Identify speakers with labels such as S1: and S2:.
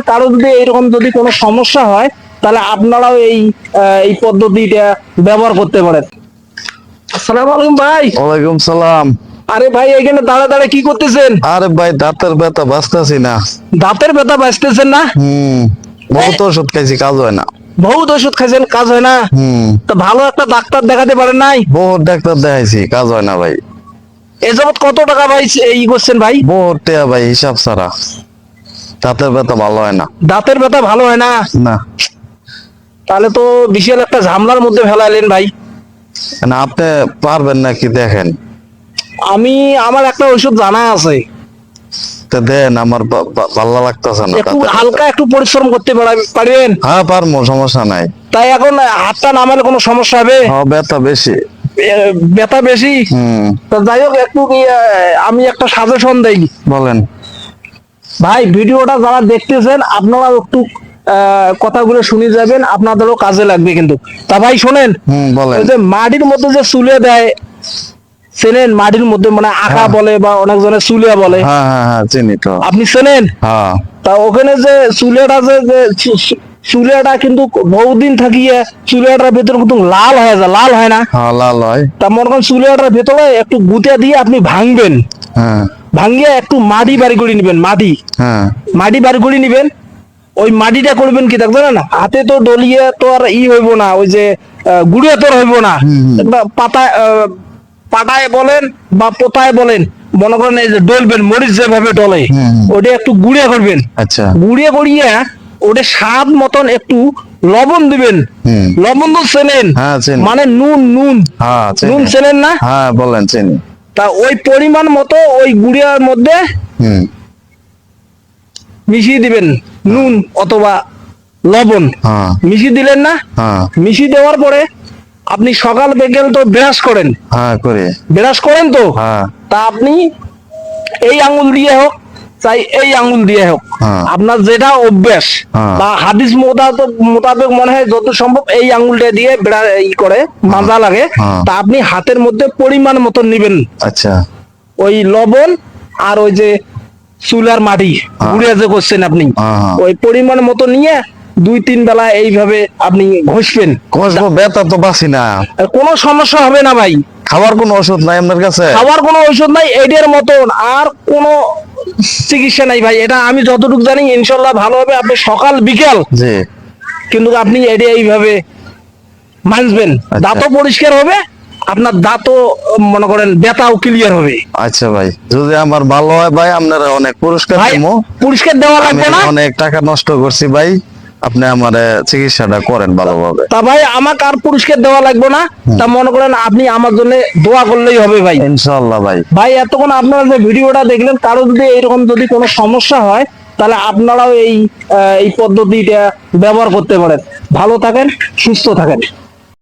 S1: কারও যদি এরকম যদি কোনো সমস্যা হয় তাহলে আপনারাও এই এই পদ্ধতিটা ব্যবহার করতে পারেন। আসসালামু আলাইকুম ভাই।
S2: ওয়ালাইকুম সালাম।
S1: আরে ভাই এখানে দাঁড়া দাঁড়া কি করতেছেন?
S2: আরে ভাই দাঁতের ব্যথা বাঁচতেছি না।
S1: দাঁতের ব্যথা বাঁচতেছেন না?
S2: হুম বহুত ওষুধ খাইছি কাজ হয় না।
S1: বহুত ওষুধ খাইছেন কাজ হয় না?
S2: হুম।
S1: তো ভালো একটা ডাক্তার দেখাতে পারেন নাই?
S2: বহুত ডাক্তার দেখাইছি কাজ হয় না ভাই।
S1: এ যাবৎ কত টাকা ভাই ই করছেন ভাই?
S2: বহুত টেয়া ভাই হিসাব ছাড়া। দাঁতের ব্যথা ভালো হয় না।
S1: দাঁতের ব্যথা ভালো হয় না?
S2: না।
S1: তাহলে তো বিশাল একটা ঝামলার মধ্যে ফেলাইলেন ভাই।
S2: না আপনি পারবেন নাকি দেখেন?
S1: আমি আমার একটা ওষুধ জানা আছে।
S2: তো দেন আমার ভালো লাগতেছে না
S1: একটু হালকা একটু পরিশ্রম করতে পারা- পারবেন?
S2: হ্যাঁ পারব সমস্যা নাই।
S1: তাই এখন হাতটা নামালে কোনো সমস্যা হবে?
S2: হ্যাঁ ব্যথা বেশি।
S1: ব্যথা বেশি?
S2: হুম।
S1: তো যাই হোক একটু কি, আমি একটা সাজেশন দেই।
S2: বলেন।
S1: ভাই ভিডিওটা যারা দেখতেছেন আপনারা একটু কথাগুলো শুনে যাবেন আপনাদেরও কাজে লাগবে কিন্তু। তা ভাই শোনেন যে মাটির মধ্যে যে চুলে দেয় চেনেন মাটির মধ্যে মানে আঁকা
S2: হ্যাঁ।
S1: বলে বা অনেক জনের চুলিয়া বলে।
S2: হ্যাঁ হ্যাঁ
S1: আপনি চেনেন? তা ওখানে যে চুলেটা যে চুলেটা কিন্তু বহুদিন থাকিয়ে চুলেটার ভেতর কিন্তু লাল হয়ে যায় লাল হয় না?
S2: হ্যাঁ লাল হয়।
S1: তা মনে করেন চুলেটার ভেতরে একটু গুঁতে দিয়ে আপনি ভাঙবেন।
S2: হ্যাঁ
S1: ভাঙিয়ে একটু মাটি বাড়ি করে নিবেন মাটি
S2: হ্যাঁ
S1: মাটি বাড়ি করে নিবেন ওই মাটিটা করবেন কি থাকবে না? হাতে তো ডলিয়ে তো আর ই হইব না ওই যে গুড়িয়ে তো হইব না। পাতায় পাটায় বলেন বা পোতায় বলেন মনে করেন এই যে ডলবেন মরিচ যেভাবে ডলে। ওটা একটু গুড়িয়ে করবেন।
S2: আচ্ছা।
S1: গুড়িয়ে গড়িয়ে ওটা স্বাদ মতন একটু লবণ দিবেন। লবণ তো চেনেন।
S2: হ্যাঁ
S1: মানে নুন নুন।
S2: হ্যাঁ
S1: নুন চেনেন না?
S2: হ্যাঁ বলেন চিনি।
S1: তা ওই পরিমাণ মতো ওই গুড়িয়ার মধ্যে মিশিয়ে দিবেন নুন অথবা লবণ।
S2: হ্যাঁ।
S1: মিশিয়ে দিলেন না? মিশিয়ে দেওয়ার পরে আপনি সকাল বিকেল তো ব্রাশ করেন।
S2: হ্যাঁ করে।
S1: ব্রাশ করেন তো? তা আপনি এই আঙুল দিয়ে হোক চাই এই আঙ্গুল দিয়ে হোক।
S2: হ্যাঁ।
S1: আপনার যেটা অভ্যাস
S2: হ্যাঁ।
S1: বা হাদিস মোতাবেক মনে হয় যত সম্ভব এই আঙ্গুলটা দিয়ে ব্রা- ই করে মাজা লাগে
S2: হ্যাঁ।
S1: তা আপনি হাতের মধ্যে পরিমাণ মতো নিবেন।
S2: আচ্ছা।
S1: ওই লবণ আর ওই যে চুলার মাটি গুড়িয়া যে করছেন আপনি
S2: হ্যাঁ, হ্যাঁ।
S1: ওই পরিমাণ মতো নিয়ে দুই তিন বেলা এইভাবে আপনি ঘষবেন।
S2: কষবো ব্যথা তো বাসি না।
S1: আর কোনো সমস্যা হবে না ভাই।
S2: খাবার কোনো ওষুধ নাই আপনার কাছে?
S1: খাওয়ার কোনো ঔষধ নাই এডের মতন। আর কোনো চিকিৎসা নাই ভাই এটা আমি যতটুকু জানি ইনশাল্লাহ ভালো হবে। আপনি সকাল বিকেল
S2: জি।
S1: কিন্তু আপনি এটা এইভাবে মানবেন।
S2: আচ্ছা।
S1: দাঁতও পরিষ্কার হবে আপনার দাঁতও মনে করেন ব্যথাও ক্লিয়ার হবে।
S2: আচ্ছা ভাই যদি আমার ভালো হয় ভাই আপনারা অনেক পুরস্কার পুরস্কার
S1: পরিষ্কার দেওয়া লাগবে না।
S2: অনেক টাকা নষ্ট করছি ভাই। আপনি আমার চিকিৎসাটা করেন ভালোভাবে।
S1: তা ভাই আমাকে আর পুরস্কার দেওয়া লাগবে না। তা মনে করেন আপনি আমার জন্য দোয়া করলেই হবে ভাই।
S2: ইনশাআল্লাহ ভাই।
S1: ভাই এতক্ষণ আপনারা যে ভিডিওটা দেখলেন কারও যদি এরকম যদি কোনো সমস্যা হয় তাহলে আপনারাও এই এই পদ্ধতিটা ব্যবহার করতে পারেন। ভালো থাকেন সুস্থ থাকেন।